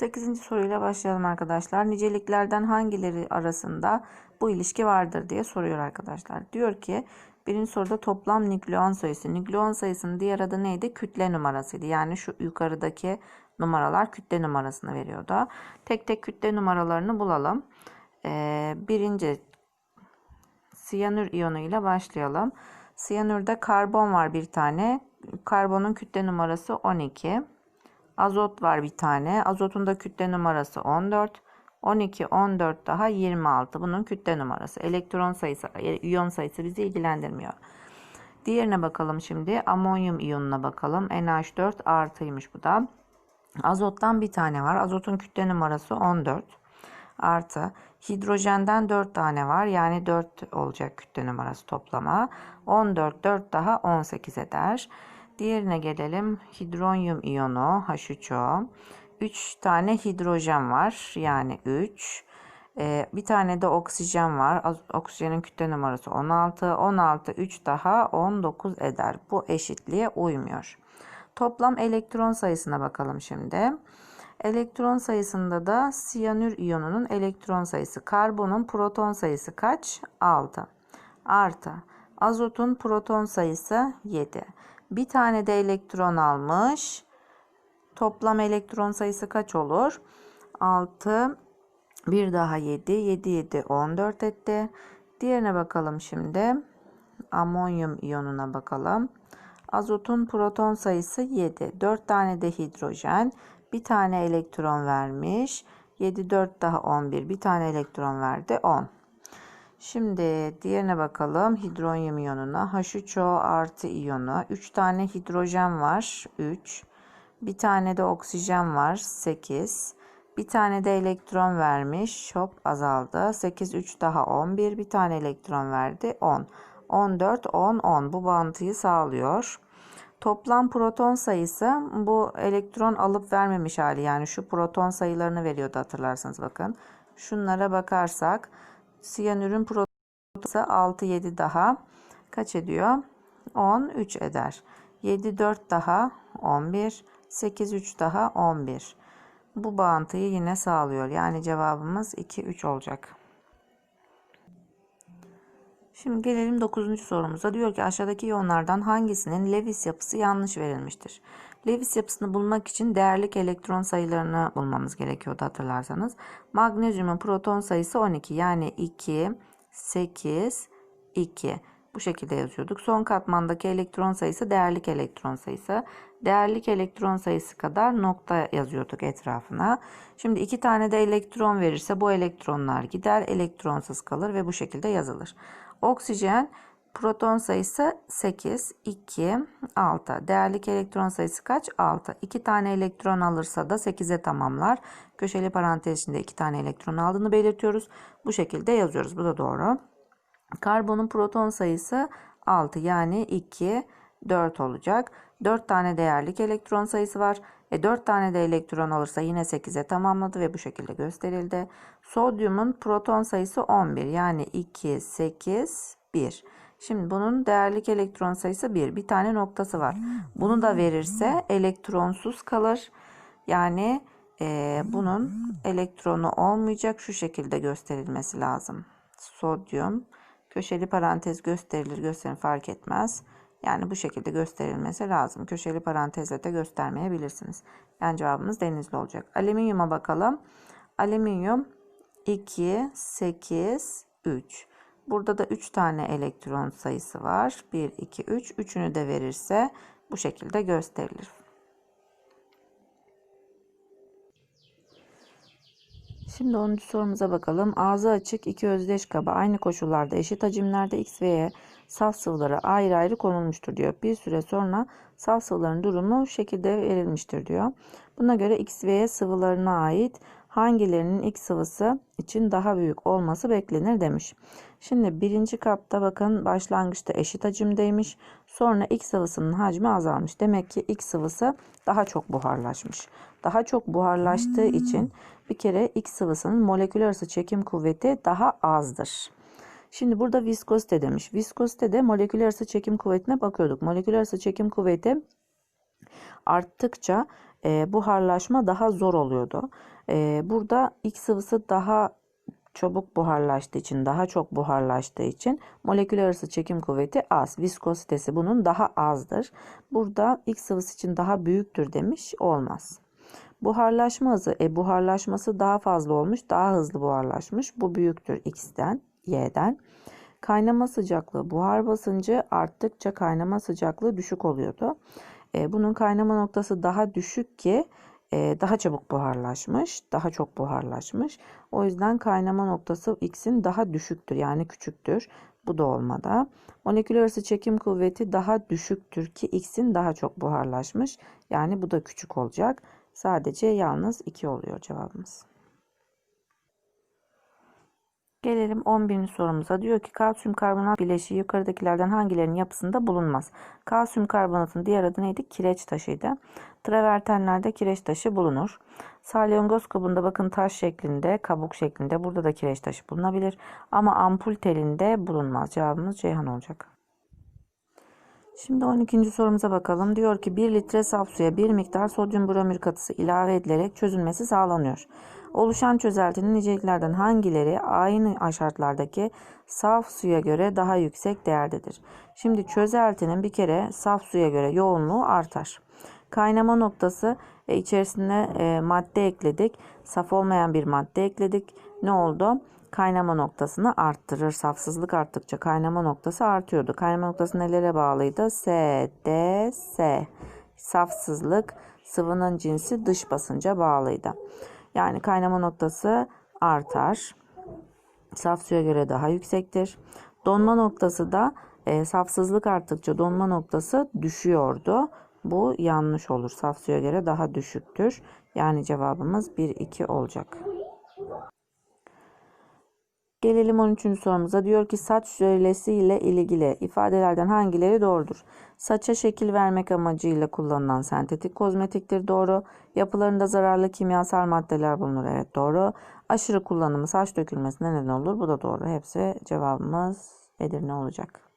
8. soruyla başlayalım arkadaşlar. Niceliklerden hangileri arasında bu ilişki vardır diye soruyor arkadaşlar. Diyor ki birinci soruda toplam nükleon sayısı. Nükleon sayısının diğer adı neydi? Kütle numarasıydı. Yani şu yukarıdaki numaralar kütle numarasını veriyordu. Tek tek kütle numaralarını bulalım. Ee, birinci siyanür iyonu ile başlayalım. Siyanürde karbon var bir tane. Karbonun kütle numarası 12. Azot var bir tane. Azotun da kütle numarası 14. 12, 14 daha 26. Bunun kütle numarası. Elektron sayısı, iyon sayısı bizi ilgilendirmiyor. Diğerine bakalım şimdi. Amonyum iyonuna bakalım. NH4 artıymış bu da. Azottan bir tane var. Azotun kütle numarası 14. Artı hidrojenden 4 tane var. Yani 4 olacak kütle numarası toplama. 14, 4 daha 18 eder. Diğerine gelelim. Hidronyum iyonu H3O. 3 tane hidrojen var. Yani 3. Ee, bir tane de oksijen var. Oksijenin kütle numarası 16. 16, 3 daha 19 eder. Bu eşitliğe uymuyor. Toplam elektron sayısına bakalım şimdi. Elektron sayısında da siyanür iyonunun elektron sayısı. Karbonun proton sayısı kaç? 6. Artı azotun proton sayısı 7. Bir tane de elektron almış. Toplam elektron sayısı kaç olur? 6 bir daha 7. 7 7 14 etti. Diğerine bakalım şimdi. Amonyum iyonuna bakalım. Azotun proton sayısı 7. 4 tane de hidrojen. Bir tane elektron vermiş. 7 4 daha 11. Bir tane elektron verdi 10. Şimdi diğerine bakalım. Hidronyum iyonuna. H3O artı iyonu. 3 tane hidrojen var. 3. Bir tane de oksijen var. 8. Bir tane de elektron vermiş. Hop azaldı. 8 3 daha 11. Bir tane elektron verdi. 10. 14 10 10. Bu bağıntıyı sağlıyor. Toplam proton sayısı bu elektron alıp vermemiş hali. Yani şu proton sayılarını veriyordu hatırlarsanız bakın. Şunlara bakarsak siyanürün proton sayısı 6 7 daha kaç ediyor? 13 eder. 7 4 daha 11. 8 3 daha 11. Bu bağıntıyı yine sağlıyor. Yani cevabımız 2 3 olacak. Şimdi gelelim 9. sorumuza. Diyor ki aşağıdaki iyonlardan hangisinin Lewis yapısı yanlış verilmiştir? Lewis yapısını bulmak için değerlik elektron sayılarını bulmamız gerekiyordu hatırlarsanız. Magnezyumun proton sayısı 12 yani 2, 8, 2. Bu şekilde yazıyorduk. Son katmandaki elektron sayısı değerlik elektron sayısı. Değerlik elektron sayısı kadar nokta yazıyorduk etrafına. Şimdi iki tane de elektron verirse bu elektronlar gider, elektronsuz kalır ve bu şekilde yazılır. Oksijen proton sayısı 8, 2, 6. Değerlik elektron sayısı kaç? 6. 2 tane elektron alırsa da 8'e tamamlar. Köşeli parantez içinde 2 tane elektron aldığını belirtiyoruz. Bu şekilde yazıyoruz. Bu da doğru. Karbonun proton sayısı 6 yani 2, 4 olacak. 4 tane değerlik elektron sayısı var. E 4 tane de elektron alırsa yine 8'e tamamladı ve bu şekilde gösterildi. Sodyumun proton sayısı 11 yani 2, 8, 1. Şimdi bunun değerlik elektron sayısı 1. Bir tane noktası var. Bunu da verirse elektronsuz kalır. Yani e, bunun elektronu olmayacak şu şekilde gösterilmesi lazım. Sodyum köşeli parantez gösterilir gösterin fark etmez. Yani bu şekilde gösterilmesi lazım. Köşeli parantezle de göstermeyebilirsiniz. Yani cevabımız denizli olacak. Alüminyuma bakalım. Alüminyum 2, 8, 3. Burada da 3 tane elektron sayısı var. 1, 2, 3. Üçünü de verirse bu şekilde gösterilir. Şimdi 10. sorumuza bakalım. Ağzı açık iki özdeş kaba aynı koşullarda eşit hacimlerde X ve Y saf sıvıları ayrı ayrı konulmuştur diyor. Bir süre sonra saf sıvıların durumu şekilde verilmiştir diyor. Buna göre X ve Y sıvılarına ait hangilerinin X sıvısı için daha büyük olması beklenir demiş. Şimdi birinci kapta bakın başlangıçta eşit hacimdeymiş. Sonra X sıvısının hacmi azalmış. Demek ki X sıvısı daha çok buharlaşmış. Daha çok buharlaştığı için bir kere X sıvısının moleküler arası çekim kuvveti daha azdır. Şimdi burada viskozite demiş. Viskozite de moleküler arası çekim kuvvetine bakıyorduk. Moleküler arası çekim kuvveti arttıkça e, buharlaşma daha zor oluyordu. E, burada X sıvısı daha çabuk buharlaştığı için, daha çok buharlaştığı için molekül arası çekim kuvveti az. Viskozitesi bunun daha azdır. Burada X sıvısı için daha büyüktür demiş. Olmaz. Buharlaşma hızı, e, buharlaşması daha fazla olmuş, daha hızlı buharlaşmış. Bu büyüktür X'ten, Y'den. Kaynama sıcaklığı, buhar basıncı arttıkça kaynama sıcaklığı düşük oluyordu. E, bunun kaynama noktası daha düşük ki daha çabuk buharlaşmış, daha çok buharlaşmış. O yüzden kaynama noktası X'in daha düşüktür yani küçüktür. Bu da olmadı. Molekül arası çekim kuvveti daha düşüktür ki X'in daha çok buharlaşmış. Yani bu da küçük olacak. Sadece yalnız 2 oluyor cevabımız. Gelelim 11. sorumuza. Diyor ki kalsiyum karbonat bileşiği yukarıdakilerden hangilerinin yapısında bulunmaz? Kalsiyum karbonatın diğer adı neydi? Kireç taşıydı. Travertenlerde kireç taşı bulunur. Salyangoz kabında bakın taş şeklinde, kabuk şeklinde. Burada da kireç taşı bulunabilir. Ama ampul telinde bulunmaz. Cevabımız Ceyhan olacak. Şimdi 12. sorumuza bakalım. Diyor ki 1 litre saf suya bir miktar sodyum bromür katısı ilave edilerek çözülmesi sağlanıyor. Oluşan çözeltinin niceliklerden hangileri aynı şartlardaki saf suya göre daha yüksek değerdedir? Şimdi çözeltinin bir kere saf suya göre yoğunluğu artar. Kaynama noktası e, içerisine e, madde ekledik. Saf olmayan bir madde ekledik. Ne oldu? Kaynama noktasını arttırır. Safsızlık arttıkça kaynama noktası artıyordu. Kaynama noktası nelere bağlıydı? S, D, S. Safsızlık sıvının cinsi dış basınca bağlıydı. Yani kaynama noktası artar. Saf suya göre daha yüksektir. Donma noktası da e, safsızlık arttıkça donma noktası düşüyordu. Bu yanlış olur. Saf suya göre daha düşüktür. Yani cevabımız 1-2 olacak. Gelelim 13. sorumuza. Diyor ki saç jölesi ile ilgili ifadelerden hangileri doğrudur? Saça şekil vermek amacıyla kullanılan sentetik kozmetiktir. Doğru. Yapılarında zararlı kimyasal maddeler bulunur. Evet doğru. Aşırı kullanımı saç dökülmesine neden olur. Bu da doğru. Hepsi cevabımız Edirne olacak.